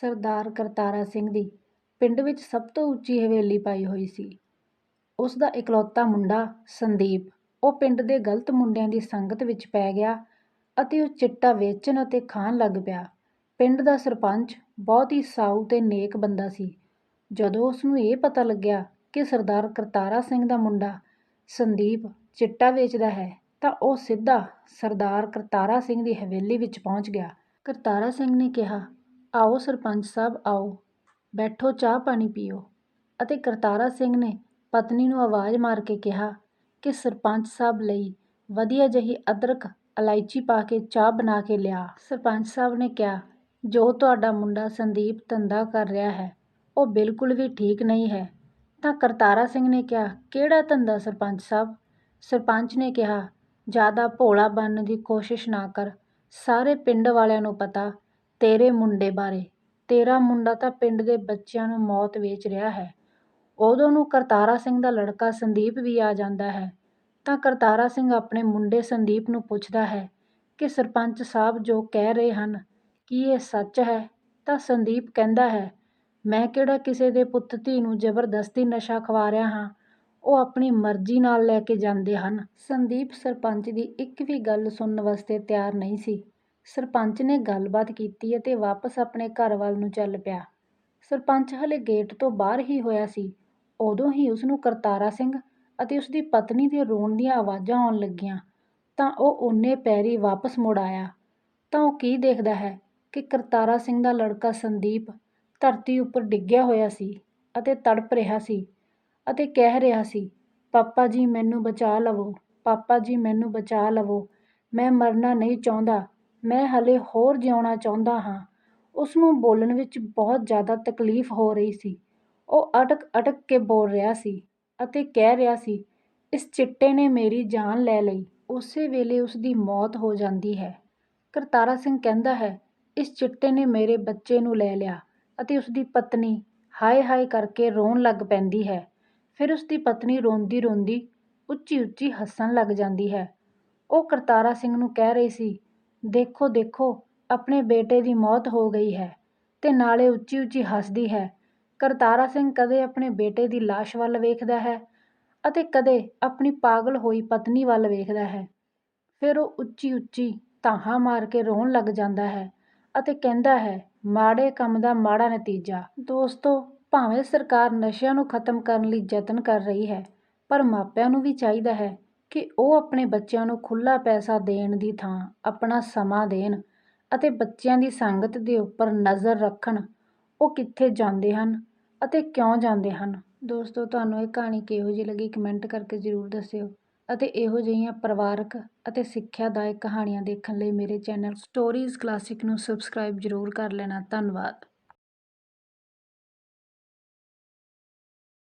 ਸਰਦਾਰ ਕਰਤਾਰਾ ਸਿੰਘ ਦੀ ਪਿੰਡ ਵਿੱਚ ਸਭ ਤੋਂ ਉੱਚੀ ਹਵੇਲੀ ਪਾਈ ਹੋਈ ਸੀ। ਉਸ ਦਾ ਇਕਲੌਤਾ ਮੁੰਡਾ ਸੰਦੀਪ ਉਹ ਪਿੰਡ ਦੇ ਗਲਤ ਮੁੰਡਿਆਂ ਦੀ ਸੰਗਤ ਵਿੱਚ ਪੈ ਗਿਆ ਅਤੇ ਉਹ ਚਿੱਟਾ ਵੇਚਣ ਅਤੇ ਖਾਣ ਲੱਗ ਪਿਆ। ਪਿੰਡ ਦਾ ਸਰਪੰਚ ਬਹੁਤ ਹੀ ਸਾਊ ਤੇ ਨੇਕ ਬੰਦਾ ਸੀ। ਜਦੋਂ ਉਸ ਨੂੰ ਇਹ ਪਤਾ ਲੱਗਿਆ ਕਿ ਸਰਦਾਰ ਕਰਤਾਰਾ ਸਿੰਘ ਦਾ ਮੁੰਡਾ ਸੰਦੀਪ ਚਿੱਟਾ ਵੇਚਦਾ ਹੈ ਤਾਂ ਉਹ ਸਿੱਧਾ ਸਰਦਾਰ ਕਰਤਾਰਾ ਸਿੰਘ ਦੀ ਹਵੇਲੀ ਵਿੱਚ ਪਹੁੰਚ ਗਿਆ। ਕਰਤਾਰਾ ਸਿੰਘ ਨੇ ਕਿਹਾ, ਆਓ ਸਰਪੰਚ ਸਾਹਿਬ ਆਓ, ਬੈਠੋ ਚਾਹ ਪਾਣੀ ਪੀਓ ਅਤੇ ਕਰਤਾਰਾ ਸਿੰਘ ਨੇ ਪਤਨੀ ਨੂੰ ਆਵਾਜ਼ ਮਾਰ ਕੇ ਕਿਹਾ ਕਿ ਸਰਪੰਚ ਸਾਹਿਬ ਲਈ ਵਧੀਆ ਜਿਹੀ ਅਦਰਕ ਇਲਾਇਚੀ ਪਾ ਕੇ ਚਾਹ ਬਣਾ ਕੇ ਲਿਆ। ਸਰਪੰਚ ਸਾਹਿਬ ਨੇ ਕਿਹਾ, ਜੋ ਤੁਹਾਡਾ ਮੁੰਡਾ ਸੰਦੀਪ ਧੰਦਾ ਕਰ ਰਿਹਾ ਹੈ ਉਹ ਬਿਲਕੁਲ ਵੀ ਠੀਕ ਨਹੀਂ ਹੈ। ਤਾਂ ਕਰਤਾਰਾ ਸਿੰਘ ਨੇ ਕਿਹਾ, ਕਿਹੜਾ ਧੰਦਾ ਸਰਪੰਚ ਸਾਹਿਬ? ਸਰਪੰਚ ਨੇ ਕਿਹਾ, ਜ਼ਿਆਦਾ ਭੋਲਾ ਬਣਨ ਦੀ ਕੋਸ਼ਿਸ਼ ਨਾ ਕਰ। ਸਾਰੇ ਪਿੰਡ ਵਾਲਿਆਂ ਨੂੰ ਪਤਾ ਤੇਰੇ ਮੁੰਡੇ ਬਾਰੇ। ਤੇਰਾ ਮੁੰਡਾ ਤਾਂ ਪਿੰਡ ਦੇ ਬੱਚਿਆਂ ਨੂੰ ਮੌਤ ਵੇਚ ਰਿਹਾ ਹੈ। ਉਦੋਂ ਨੂੰ ਕਰਤਾਰਾ ਸਿੰਘ ਦਾ ਲੜਕਾ ਸੰਦੀਪ ਵੀ ਆ ਜਾਂਦਾ ਹੈ। ਤਾਂ ਕਰਤਾਰਾ ਸਿੰਘ ਆਪਣੇ ਮੁੰਡੇ ਸੰਦੀਪ ਨੂੰ ਪੁੱਛਦਾ ਹੈ ਕਿ ਸਰਪੰਚ ਸਾਹਿਬ ਜੋ ਕਹਿ ਰਹੇ ਹਨ ਕੀ ਇਹ ਸੱਚ ਹੈ? ਤਾਂ ਸੰਦੀਪ ਕਹਿੰਦਾ ਹੈ, ਮੈਂ ਕਿਹੜਾ ਕਿਸੇ ਦੇ ਪੁੱਤ ਧੀ ਨੂੰ ਜ਼ਬਰਦਸਤੀ ਨਸ਼ਾ ਖਵਾ ਰਿਹਾ ਹਾਂ। ਉਹ ਆਪਣੀ ਮਰਜ਼ੀ ਨਾਲ ਲੈ ਕੇ ਜਾਂਦੇ ਹਨ। ਸੰਦੀਪ ਸਰਪੰਚ ਦੀ ਇੱਕ ਵੀ ਗੱਲ ਸੁਣਨ ਵਾਸਤੇ ਤਿਆਰ ਨਹੀਂ ਸੀ। ਸਰਪੰਚ ਨੇ ਗੱਲਬਾਤ ਕੀਤੀ ਅਤੇ ਵਾਪਸ ਆਪਣੇ ਘਰ ਵੱਲ ਨੂੰ ਚੱਲ ਪਿਆ। ਸਰਪੰਚ ਹਾਲੇ ਗੇਟ ਤੋਂ ਬਾਹਰ ਹੀ ਹੋਇਆ ਸੀ, ਉਦੋਂ ਹੀ ਉਸਨੂੰ ਕਰਤਾਰਾ ਸਿੰਘ ਅਤੇ ਉਸਦੀ ਪਤਨੀ ਦੇ ਰੋਣ ਦੀਆਂ ਆਵਾਜ਼ਾਂ ਆਉਣ ਲੱਗੀਆਂ। ਤਾਂ ਉਹ ਓਨੇ ਪੈਰੀਂ ਵਾਪਸ ਮੁੜ ਆਇਆ ਤਾਂ ਉਹ ਕੀ ਦੇਖਦਾ ਹੈ ਕਿ ਕਰਤਾਰਾ ਸਿੰਘ ਦਾ ਲੜਕਾ ਸੰਦੀਪ ਧਰਤੀ ਉੱਪਰ ਡਿੱਗਿਆ ਹੋਇਆ ਸੀ ਅਤੇ ਤੜਪ ਰਿਹਾ ਸੀ ਅਤੇ ਕਹਿ ਰਿਹਾ ਸੀ, ਪਾਪਾ ਜੀ ਮੈਨੂੰ ਬਚਾ ਲਵੋ, ਪਾਪਾ ਜੀ ਮੈਨੂੰ ਬਚਾ ਲਵੋ, ਮੈਂ ਮਰਨਾ ਨਹੀਂ ਚਾਹੁੰਦਾ, ਮੈਂ ਹਾਲੇ ਹੋਰ ਜਿਉਣਾ ਚਾਹੁੰਦਾ ਹਾਂ। ਉਸ ਨੂੰ ਬੋਲਣ ਵਿੱਚ ਬਹੁਤ ਜ਼ਿਆਦਾ ਤਕਲੀਫ਼ ਹੋ ਰਹੀ ਸੀ। ਉਹ ਅਟਕ ਅਟਕ ਕੇ ਬੋਲ ਰਿਹਾ ਸੀ ਅਤੇ ਕਹਿ ਰਿਹਾ ਸੀ, ਇਸ ਚਿੱਟੇ ਨੇ ਮੇਰੀ ਜਾਨ ਲੈ ਲਈ। ਉਸੇ ਵੇਲੇ ਉਸ ਦੀ ਮੌਤ ਹੋ ਜਾਂਦੀ ਹੈ। ਕਰਤਾਰਾ ਸਿੰਘ ਕਹਿੰਦਾ ਹੈ, ਇਸ ਚਿੱਟੇ ਨੇ ਮੇਰੇ ਬੱਚੇ ਨੂੰ ਲੈ ਲਿਆ ਅਤੇ ਉਸ ਦੀ ਪਤਨੀ ਹਾਏ ਹਾਏ ਕਰਕੇ ਰੋਣ ਲੱਗ ਪੈਂਦੀ ਹੈ। ਫਿਰ ਉਸ ਦੀ ਪਤਨੀ ਰੋਂਦੀ ਰੋਂਦੀ ਉੱਚੀ ਉੱਚੀ ਹੱਸਣ ਲੱਗ ਜਾਂਦੀ ਹੈ। ਉਹ ਕਰਤਾਰਾ ਸਿੰਘ ਨੂੰ ਕਹਿ ਰਹੀ ਸੀ, ਦੇਖੋ ਦੇਖੋ ਆਪਣੇ ਬੇਟੇ ਦੀ ਮੌਤ ਹੋ ਗਈ ਹੈ ਤੇ ਨਾਲੇ ਉੱਚੀ ਉੱਚੀ ਹੱਸਦੀ ਹੈ। ਕਰਤਾਰਾ ਸਿੰਘ ਕਦੇ ਆਪਣੇ ਬੇਟੇ ਦੀ ਲਾਸ਼ ਵੱਲ ਵੇਖਦਾ ਹੈ ਅਤੇ ਕਦੇ ਆਪਣੀ ਪਾਗਲ ਹੋਈ ਪਤਨੀ ਵੱਲ ਵੇਖਦਾ ਹੈ। ਫਿਰ ਉਹ ਉੱਚੀ ਉੱਚੀ ਧਾਹਾਂ ਮਾਰ ਕੇ ਰੋਣ ਲੱਗ ਜਾਂਦਾ ਹੈ ਅਤੇ ਕਹਿੰਦਾ ਹੈ, ਮਾੜੇ ਕੰਮ ਦਾ ਮਾੜਾ ਨਤੀਜਾ। ਦੋਸਤੋ ਭਾਵੇਂ ਸਰਕਾਰ ਨਸ਼ਿਆਂ ਨੂੰ ਖਤਮ ਕਰਨ ਲਈ ਯਤਨ ਕਰ ਰਹੀ ਹੈ ਪਰ ਮਾਪਿਆਂ ਨੂੰ ਵੀ ਚਾਹੀਦਾ ਹੈ ਕਿ ਉਹ ਆਪਣੇ ਬੱਚਿਆਂ ਨੂੰ ਖੁੱਲ੍ਹਾ ਪੈਸਾ ਦੇਣ ਦੀ ਥਾਂ, ਆਪਣਾ ਸਮਾਂ ਦੇਣ ਅਤੇ ਬੱਚਿਆਂ ਦੀ ਸੰਗਤ ਦੇ ਉੱਪਰ ਨਜ਼ਰ ਰੱਖਣ, ਉਹ ਕਿੱਥੇ ਜਾਂਦੇ ਹਨ ਅਤੇ ਕਿਉਂ ਜਾਂਦੇ ਹਨ। ਦੋਸਤੋ, ਤੁਹਾਨੂੰ ਇਹ ਕਹਾਣੀ ਕਿਹੋ ਜਿਹੀ ਲੱਗੀ ਕਮੈਂਟ ਕਰਕੇ ਜ਼ਰੂਰ ਦੱਸਿਓ ਅਤੇ ਇਹੋ ਜਿਹੀਆਂ ਪਰਿਵਾਰਕ ਅਤੇ ਸਿੱਖਿਆਦਾਇਕ ਕਹਾਣੀਆਂ ਦੇਖਣ ਲਈ ਮੇਰੇ ਚੈਨਲ ਸਟੋਰੀਜ਼ ਕਲਾਸਿਕ ਨੂੰ ਸਬਸਕ੍ਰਾਈਬ ਜ਼ਰੂਰ ਕਰ ਲੈਣਾ। ਧੰਨਵਾਦ।